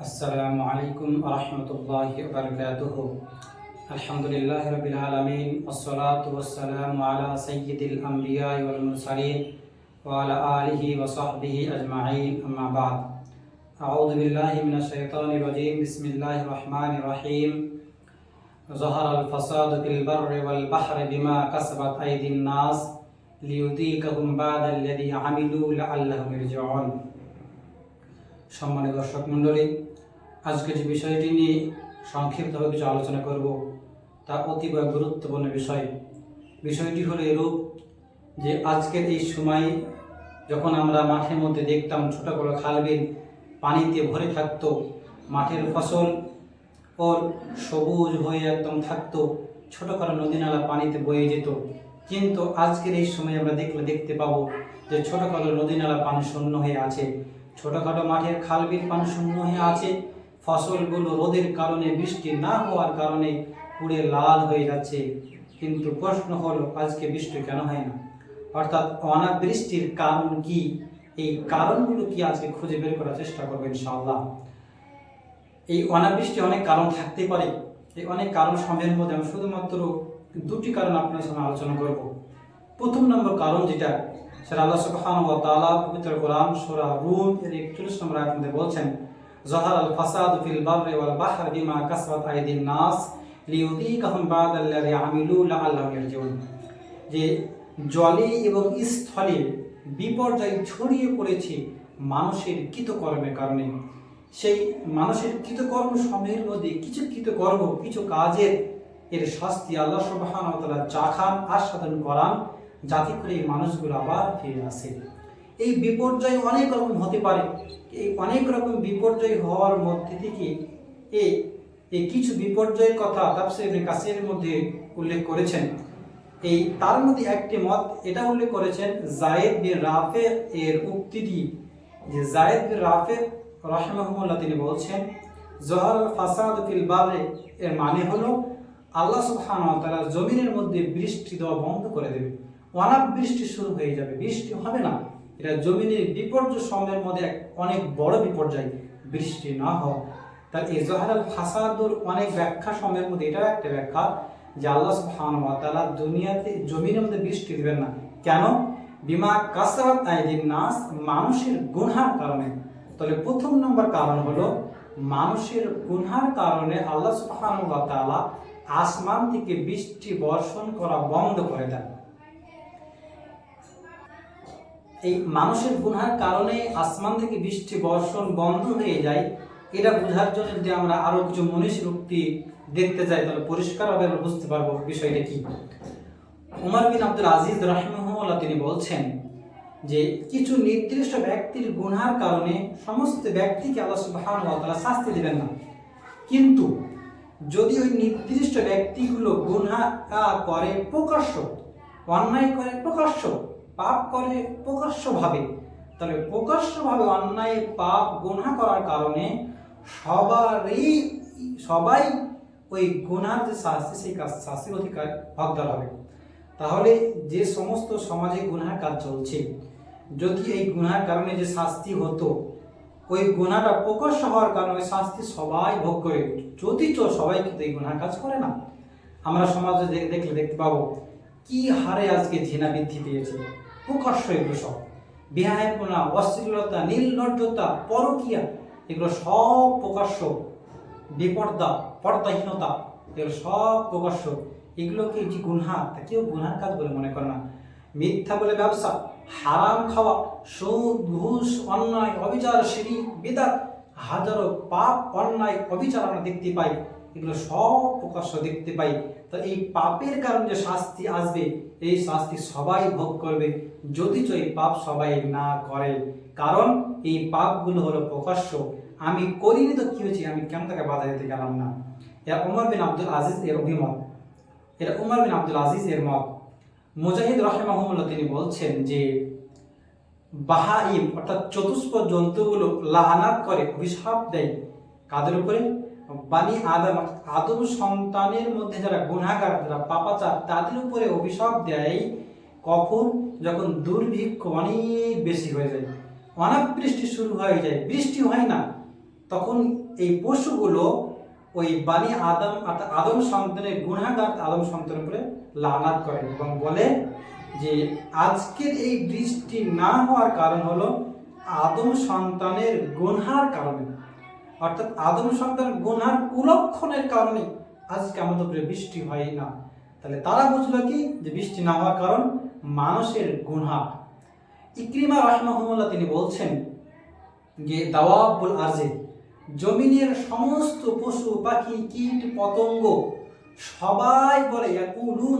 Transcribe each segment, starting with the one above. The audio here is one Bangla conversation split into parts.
السلام عليكم ورحمة الله وبركاته الحمد لله رب العالمين والصلاة والسلام على سيد الأنبياء والمرسلين وعلى آله وصحبه أجمعين أما بعد أعوذ بالله من الشيطان الرجيم بسم الله الرحمن الرحيم ظهر الفساد في البر والبحر بما كسبت أيدي الناس ليذيقهم بعد الذي عملوا لعلهم يرجعون সম্মানিত দর্শক মণ্ডলী আজকে যে বিষয়টি নিয়ে সংক্ষিপ্তভাবে কিছু আলোচনা করব, তা অতীব গুরুত্বপূর্ণ বিষয়। বিষয়টি হলো এরূপ যে আজকের এই সময় যখন আমরা মাঠের মধ্যে দেখতাম ছোট বড় খালবিল পানিতে ভরে থাকতো, মাঠের ফসল ও সবুজ হয়ে একদম থাকতো ছোটো ছোটোখাটো নদী নালা পানিতে বয়ে যেত। কিন্তু আজকের এই সময় আমরা দেখলে দেখতে পাবো যে ছোটোখাটো নদী নালা পানি শূন্য হয়ে আছে, ছোটোখাটো মাঠের খাল বিল পানি শূন্য হয়ে আছে ফসলগুলো রোদের কারণে, বৃষ্টি না হওয়ার কারণে পুড়ে লাল হয়ে যাচ্ছে। কিন্তু প্রশ্ন হলো, আজকে বৃষ্টি কেন হয় না? অর্থাৎ অনাবৃষ্টির কারণ কি? এই কারণগুলো কি আজকে খুঁজে বের করার চেষ্টা করব ইনশাআল্লাহ। এই অনাবৃষ্টি অনেক কারণ থাকতে পারে। এই অনেক কারণ সমূহের মধ্যে আমি শুধুমাত্র দুটি কারণ আপনার সামনে আলোচনা করব। প্রথম নম্বর কারণ যেটা, সেটা আল্লাহ সুবহানাহু ওয়া তাআলা পবিত্র কোরআন সূরা রুম এর 41 নম্বর মধ্যে বলছেন জহার আল ফাসাদু ফিল বাররি ওয়াল বাহরি বিমা কাসাবাত আইদিন নাস লিয়ুযীকাহুম বা'দাল্লাযী আমিলু লাআল্লাহুম ইয়ারজিউন। যে জলে এবং স্থলে বিপর্যয় ছড়িয়ে পড়েছে মানুষের কৃতকর্মের কারণে। সেই মানুষের কৃতকর্ম সমূহের মধ্যে কিছু কৃতকর্ম, কিছু কাজের এর শাস্তি আল্লাহ তাআলা চাখান আস্বাদন করান, যাতে করে এই মানুষগুলো আবার ফিরে আসে। এই বিপর্যয় অনেক রকম হতে পারে। এই অনেক রকম বিপর্যয় হওয়ার মধ্যে থেকে এই এই কিছু বিপর্যয়ের কথা তাফসির কাসিরের মধ্যে উল্লেখ করেছেন। এই তার মধ্যে একটি মত এটা উল্লেখ করেছেন, জায়েদ বিন রাফে এর উক্তি দিয়ে যে জায়েদ বিন রাফে রাহিমাহুল্লাহ তিনি বলছেন, জহর ফাসাদ ফিল বারে এর মানে হলো, আল্লাহ সুবহানাহু ওয়া তাআলা জমিনের মধ্যে বৃষ্টি দেওয়া বন্ধ করে দেবে। অনাপ বৃষ্টি শুরু হয়ে যাবে। বৃষ্টি হবে না। এটা জমিনের বিপর্যয় সময়ের মধ্যে অনেক বড় বিপর্যয়, বৃষ্টি না হওয়া তার এই জহারাল ফাসাদুর অনেক ব্যাখ্যা সময়ের মধ্যে, এটাও একটা ব্যাখ্যা যে আল্লাহ সুবহানাহু ওয়া দুনিয়াতে, জমিনের মধ্যে বৃষ্টি দিবেন না। কেন? বিমা কাসরাত আইদিন নাস, মানুষের গুনহার কারণে। তাহলে প্রথম নম্বর কারণ হলো, মানুষের গুনহার কারণে আল্লাহ তাআলা আসমান থেকে বৃষ্টি বর্ষণ করা বন্ধ করে দেন। এই মানুষের গুনহার কারণে আসমান থেকে বৃষ্টি, বর্ষণ বন্ধ হয়ে যায়, এটা বোঝার জন্য যদি আমরা আরও কিছু মনীষ উক্তি দেখতে যাই তাহলে পরিষ্কারভাবে আমরা বুঝতে পারব বিষয়টা কি। উমর বিন আব্দুল আজিজ রাহিমাহুল্লাহ তিনি বলছেন যে, কিছু নির্দিষ্ট ব্যক্তির গুনহার কারণে সমস্ত ব্যক্তিকে আল্লাহ তাআলা শাস্তি দেবেন না। কিন্তু যদি ওই নির্দিষ্ট ব্যক্তিগুলো গুনহা করে প্রকাশ্য, অন্যায় করে প্রকাশ্য পাপ করে প্রকাশ্যভাবে, তাহলে প্রকাশ্যভাবে অন্যায়, পাপ, গুনহা করার কারণে সবারই, সবাই ওই গুনার যে শাস্তি, সেই শাস্তির অধিকার হকদার হবে। তাহলে যে সমস্ত সমাজে গুনহার কাজ চলছে, যদি এই গুনহার কারণে যে শাস্তি হতো, ওই গুণাটা প্রকাশ্য হওয়ার কারণে শাস্তি সবাই ভোগ করে। যদি সবাই কিন্তু এই গুনার কাজ করে না, আমরা সমাজে দেখলে দেখতে পাবো, কি হারে আজকে ঘৃণা বৃদ্ধি পেয়েছে। প্রকাশ্য এগুলো সব। বিহায়পনা অশ্লীলতা নীলনর্যতা পরকিয়া, এগুলো সব প্রকাশ্য বিপর্দা, পর্দাহীনতা, এগুলো সব প্রকাশ্য এগুলোকে যে গুনহা তা কেউ গুনহার কাজ বলে মনে করে না। মিথ্যা বলে ব্যবসা, হারাম খাওয়া, সুদ, ঘুষ, অন্যায়, অবিচার সিঁড়ি বেদাত, হাজারো পাপ, অন্যায়, অবিচার আমরা দেখতে পাই। এগুলো সব প্রকাশ্য দেখতে পাই। তো এই পাপের কারণে যে শাস্তি আসবে, এই শাস্তি সবাই ভোগ করবে, যদি এই পাপ সবাই না করে। কারণ এই পাপগুলো হলো প্রকাশ্য। আমি করিনি তো কি হয়েছে? আমি কেন তাকে বাধা দিতে গেলাম না? এর উমর বিন আব্দুল আজিজ এর অভিমত। এটা উমর বিন আব্দুল আজিজ এর মত। মুজাহিদ রহমাহুল্লাহ তিনি বলছেন যে বাহাইম অর্থাৎ চতুষ্প জন্তুগুলো লাহানাত করে, অভিশাপ দেয় কাদের উপরে? বানি আদম আদম সন্তানের মধ্যে যারা গুণাগার, যারা পাপাচার, তাদের উপরে অভিশাপ দেয় কখন? যখন দুর্ভিক্ষ অনেক বেশি হয়ে যায়, অনাবৃষ্টি শুরু হয়ে যায়, বৃষ্টি হয় না, তখন এই পশুগুলো ওই বানি আদম আদম সন্তানের গুণাগার, আদম সন্তানের উপরে লানাত করে এবং বলে যে আজকের এই বৃষ্টি না হওয়ার কারণ হলো আদম সন্তানের গুনহার কারণে। অর্থাৎ আদম সন্তানের গুনহার কুলক্ষণের কারণে আজকে আমাদের উপরে বৃষ্টি হয় না। তাহলে তারা বুঝলো কি? যে বৃষ্টি না হওয়ার কারণ মানুষের গুনহা ইক্রিমা রাহমাহুল্লাহ তিনি বলছেন যে, দাওয়াবুল আরজে, জমিনের সমস্ত পশু, পাখি, কীট, পতঙ্গ, সবাই বলে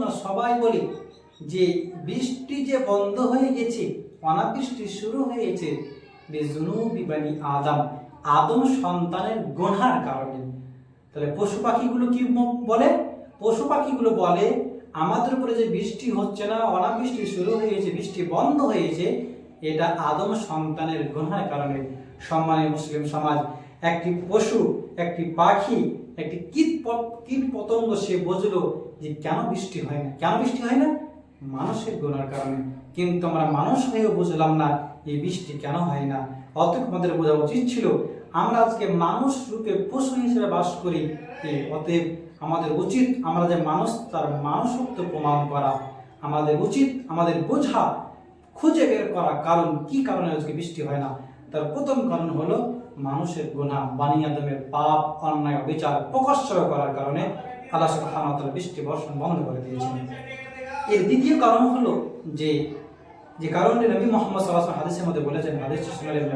না সবাই বলে যে বৃষ্টি যে বন্ধ হয়ে গেছে, অনাবৃষ্টি শুরু হয়েছে বেজুনুবি বানি আদম। আদম সন্তানের গোনার কারণে। তাহলে পশু পাখিগুলো কি বলে? পশু পাখিগুলো বলে, আমাদের উপরে যে বৃষ্টি হচ্ছে না, অনাবৃষ্টি শুরু হয়েছে, বৃষ্টি বন্ধ হয়েছে, এটা আদম সন্তানের গুনার কারণে। সম্মানীয় মুসলিম সমাজ, একটি পশু, একটি পাখি, একটি কীট কীট পতঙ্গ সে বুঝলো যে কেন বৃষ্টি হয় না? কেন বৃষ্টি হয় না? মানুষের গুণার কারণে। কিন্তু আমরা মানুষ হয়েও বুঝলাম না এই বৃষ্টি কেন হয় না? অতএব আমাদের বোঝা উচিত ছিল, আমরা আজকে মানুষ রূপে পশু হিসেবে বাস করি। অতএব আমাদের উচিত আমরা যে মানুষ, তার মানুষত্ব প্রমাণ করা। আমাদের উচিত আমাদের বোঝা খুঁজে বের করা কারণ, কি কারণে আজকে বৃষ্টি হয় না? তার প্রথম কারণ হলো মানুষের গুণা বানি আদমের পাপ, অন্যায় বিচার প্রকাশ্য করার কারণে আল্লাহ বৃষ্টি বর্ষণ বন্ধ করে দিয়েছেন। এর দ্বিতীয় কারণ হলো যে যে কারণে নবী মোহাম্মদ আলাইহি হাদিসের মধ্যে বলেছেন, হাদিস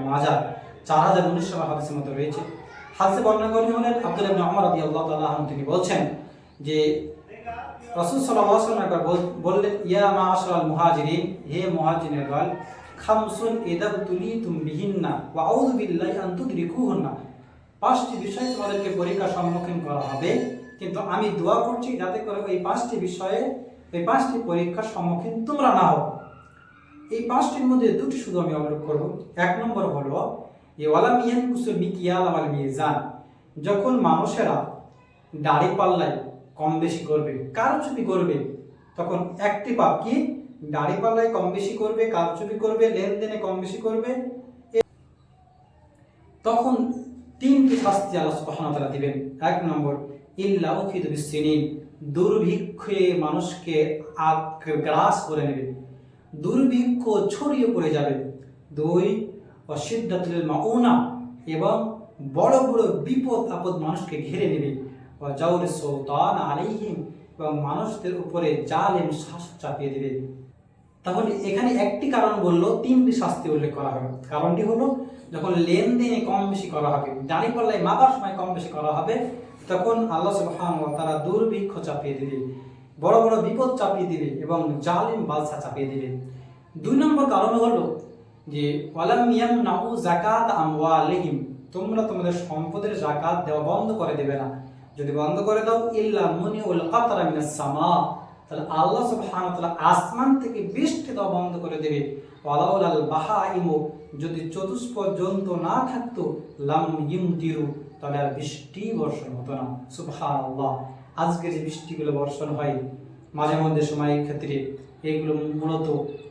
মাজাহ, চার হাজার উনিশ সাল হাদিসের মধ্যে রয়েছে। হাদিসে বর্ণনা করেন হলেন আব্দুল ইবনে ওমর রাদিয়াল্লাহু তাআলা তিনি বলছেন যে, রাসূল ওয়াসাল্লাম একবার বল- বললেন, ইয়া মাআশারাল মুহাজিরিন, হে মুহাজিরের দল খামসুন ইদাব তুলিতুম বিহিন্না ওয়া আউযু বিল্লাহি আন তুদরিকুহুন্না। পাঁচটি বিষয় তোমাদেরকে পরীক্ষার সম্মুখীন করা হবে, কিন্তু আমি দোয়া করছি যাতে করে ওই পাঁচটি বিষয়ে এই পাঁচটি পরীক্ষার সম্মুখীন তোমরা না হও। এই পাঁচটির মধ্যে দুটি শুধু আমি উল্লেখ করব। এক নম্বর হলো যে মিয়ান কুসুল মিকিয়াল আমাল মিজান, যখন মানুষেরা দাড়ি পাল্লায় কম বেশি করবে কারচুপি করবে, তখন একটি পাপ কি? দাড়ি পাল্লায় কম বেশি করবে কারচুপি করবে, লেনদেনে কম বেশি করবে। তখন তিনটি শাস্তি আল্লাহ সুবহানাহু দিবেন। এক নম্বর, ইল্লা দুর্ভিক্ষে মানুষকে গ্রাস করে নেবে। দুর্ভিক্ষ ছড়িয়ে পড়ে যাবে। দুই, অসিদ্ধাতুল মাউনা এবং বড় বড় বিপদ আপদ মানুষকে ঘিরে নেবে। জাউর সুলতান আলাইহিম এবং মানুষদের উপরে জালেম শাসন চাপিয়ে দেবে। তাহলে এখানে একটি কারণ বলল, তিনটি শাস্তি উল্লেখ করা হবে। কারণটি হলো, যখন লেনদেনে কম বেশি করা হবে দাঁড়ি পাল্লায় মাপার সময় কম বেশি করা হবে, তখন আল্লাহ সুবহানাহু ওয়া তাআলা দুর্ভিক্ষ চাপিয়ে দিবে। বড় বড় বিপদ চাপিয়ে দিবে এবং জালিম বাদশা চাপিয়ে দিবে দুই নম্বর কারণ হলো যে, ওয়ালাম ইয়ামনাউ যাকাত আমওয়ালিহিম তোমরা তোমাদের সম্পদের জাকাত দেওয়া বন্ধ করে দেবে না। যদি বন্ধ করে দাও, ইল্লা মুনিউল কাতরা মিনাস সামা তাহলে আল্লাহ সুবহানাহু ওয়া আসমান থেকে বৃষ্টি দেওয়া বন্ধ করে দেবে। ওয়ালাউলাল বাহাইমু যদি চতুষ্প জন্তু না থাকতো, লাম ইমতিরু তাহলে আর বৃষ্টি বর্ষণ হতো না। সুবহানাল্লাহ। আজকে যে বৃষ্টিগুলো বর্ষণ হয়, মাঝে মধ্যে সময়ের ক্ষেত্রে এগুলো মূলত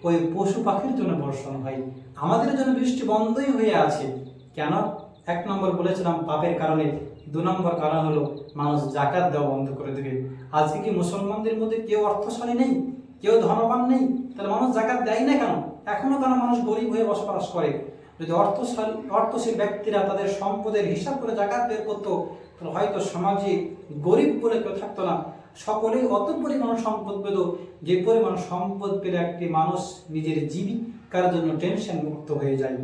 ওই পশু পাখির জন্য বর্ষণ হয়। আমাদের জন্য বৃষ্টি বন্ধই হয়ে আছে। কেন? এক নম্বর বলেছিলাম, পাপের কারণে। দু নম্বর কারণ হলো, মানুষ জাকাত দেওয়া বন্ধ করে দেবে। আজকে কি মুসলমানদের মধ্যে কেউ অর্থশালী নেই? কেউ ধনবান নেই? তাহলে মানুষ জাকাত দেয় না কেন? এখনও কেন মানুষ গরিব হয়ে বসবাস করে। যদি অর্থশালী, অর্থশীল ব্যক্তিরা তাদের সম্পদের হিসাব করে জাকাত বের করতো তাহলে হয়তো সমাজে গরিব বলে কেউ থাকতো না। সকলেই অত পরিমাণ সম্পদ পেত। যে পরিমাণ সম্পদ পেলে একটি মানুষ নিজের জীবিকার জন্য টেনশন মুক্ত হয়ে যায়।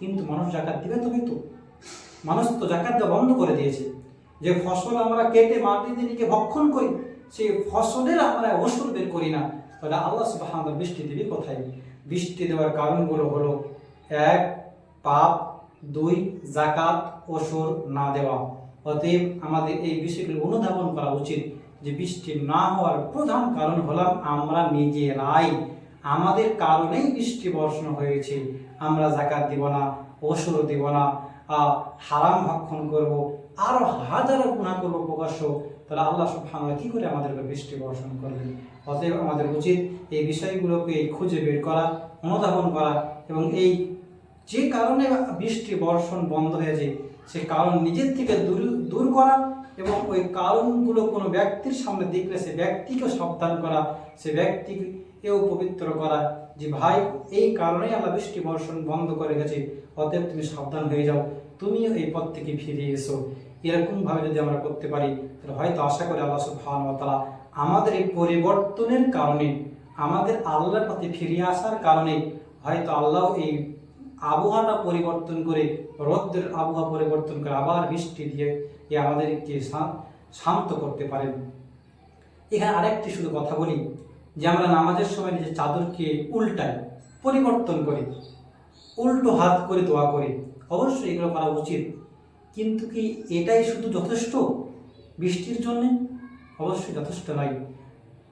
কিন্তু মানুষ জাকাত দিবে তো মানুষ তো জাকাত দেওয়া বন্ধ করে দিয়েছে। যে ফসল আমরা কেটে মাটিতে নিয়ে ভক্ষণ করি, সেই ফসলের আমরা ওষুধ বের করি না। তাহলে আল্লাহ তাআলা বৃষ্টি দিবে কোথায়? বৃষ্টি দেওয়ার কারণগুলো হলো, এক, পাপ, দুই, জাকাত, ওষুধ না দেওয়া। অতএব আমাদের এই বিষয়গুলো অনুধাবন করা উচিত যে বৃষ্টি না হওয়ার প্রধান কারণ হলাম আমরা নিজেরাই। আমাদের কারণেই বৃষ্টি বর্ষণ হয়েছে। আমরা জাকাত দিব না ওষুধ দিব না হারাম ভক্ষণ করব, আরও হাজারো গুণা করব প্রকাশ্য। তাহলে আল্লাহ সুবহানাহু কি করে আমাদের বৃষ্টি বর্ষণ করবেন? অতএব আমাদের উচিত এই বিষয়গুলোকে খুঁজে বের করা, অনুধাবন করা এবং এই যে কারণে বৃষ্টি বর্ষণ বন্ধ হয়েছে সে কারণ নিজের থেকে দূর দূর করা এবং ওই কারণগুলো কোনো ব্যক্তির সামনে দেখলে সে ব্যক্তিকে সাবধান করা, সে ব্যক্তিকেও পবিত্র করা যে, ভাই, এই কারণেই আল্লাহ বৃষ্টি বর্ষণ বন্ধ করে গেছে, অতএব তুমি সাবধান হয়ে যাও, তুমিও এই পথ থেকে ফিরে এসো। এরকমভাবে যদি আমরা করতে পারি, তাহলে হয়তো আশা করি আল্লাহ তাআলা আমাদের এই পরিবর্তনের কারণে, আমাদের আল্লাহর পথে ফিরে আসার কারণে হয়তো আল্লাহ এই আবহাওয়াটা পরিবর্তন করে, রৌদ্রের আবহাওয়া পরিবর্তন করে আবার বৃষ্টি দিয়ে এ আমাদেরকে শান্ত করতে পারেন। এখানে আরেকটি শুধু কথা বলি, যে আমরা নামাজের সময় নিজের চাদরকে উল্টাই, পরিবর্তন করি, উল্টো হাত করে দোয়া করি, অবশ্যই এগুলো করা উচিত। কিন্তু কি এটাই শুধু যথেষ্ট? বৃষ্টির জন্য অবশ্যই যথেষ্ট নয়।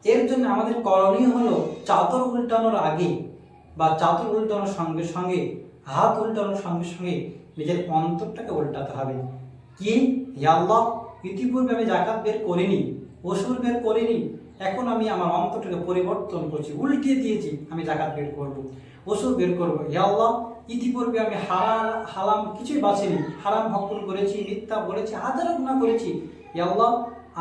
এর জন্য আমাদের করণীয় হলো চাদর উল্টানোর আগে বা চাদর উল্টানোর সঙ্গে সঙ্গে হাত উল্টানোর সঙ্গে সঙ্গে নিজের অন্তরটাকে উল্টাতে হবে। কি? হে আল্লাহ, ইতিপূর্বে আমি জাকাত বের করিনি, ওষুধ বের করিনি, এখন আমি আমার অন্তরটাকে পরিবর্তন করছি, উল্টিয়ে দিয়েছি, আমি জাকাত বের করব, ওষুধ বের করব। হে আল্লাহ, ইতিপূর্বে আমি হারাম হালাম কিছুই বাঁচিনি, হারাম ভক্ষণ করেছি, মিথ্যা বলেছি, হাজারো গুণা করেছি। হে আল্লাহ,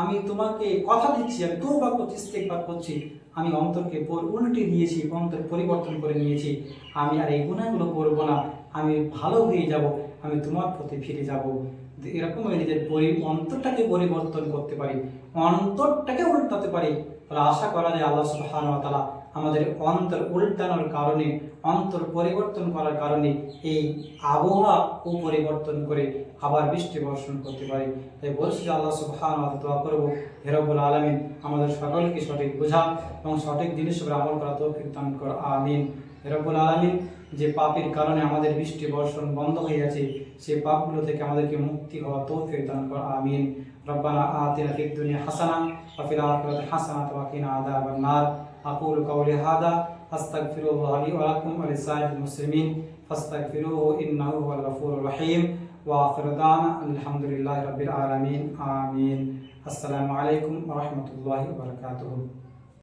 আমি তোমাকে কথা দিচ্ছি, আমি তৌবা করছি ইস্তেকবার করছি। আমি অন্তরকে উল্টে দিয়েছি অন্তর পরিবর্তন করে নিয়েছি। আমি আর এই গুণাগুলো করব না। আমি ভালো হয়ে যাব, আমি তোমার প্রতি ফিরে যাব। এরকম নিজের অন্তরটাকে পরিবর্তন করতে পারি। অন্তরটাকে উল্টাতে পারি। তাহলে আশা করা যায় আল্লাহ সুবহানাহু ওয়া তাআলা আমাদের অন্তর উল্টানোর কারণে, অন্তর পরিবর্তন করার কারণে এই আবহাওয়া ও পরিবর্তন করে আবার বৃষ্টি বর্ষণ করতে পারি। তাই বলছি আল্লাহ ওয়া দোয়া করব হেরবুল আলমিন আমাদের সকলকে সঠিক বোঝা এবং সঠিক জিনিস আমল করা তৌফিক দান কর, আমিন। রব্বুল আলমিন যে পাপের কারণে আমাদের বৃষ্টি, বর্ষণ বন্ধ হয়ে গেছে, সেই পাপগুলো থেকে আমাদেরকে মুক্তি হওয়া তৌফিক দান কর, আমিন। রব্বানা আতিনা ফিদ দুনিয়া হাসানা ওয়া ফিল আখিরাতি হাসানাত ওয়া কিনা আযাবান নার। আকুলু কাওলি হাদা আস্তাগফিরুল্লাহ লি ওয়া লাকুম ওয়া লিসাইরিল মুসলিমিন। ফাস্তাগফিরুহু ইন্নাহু হুয়াল গফুরুর রহিম। ওয়া আখিরু দাওয়ানা আলহামদুলিল্লাহি রাব্বিল আলামিন, আমিন। আসসালামু আলাইকুম ওয়া রাহমাতুল্লাহি ওয়া বারাকাতুহু।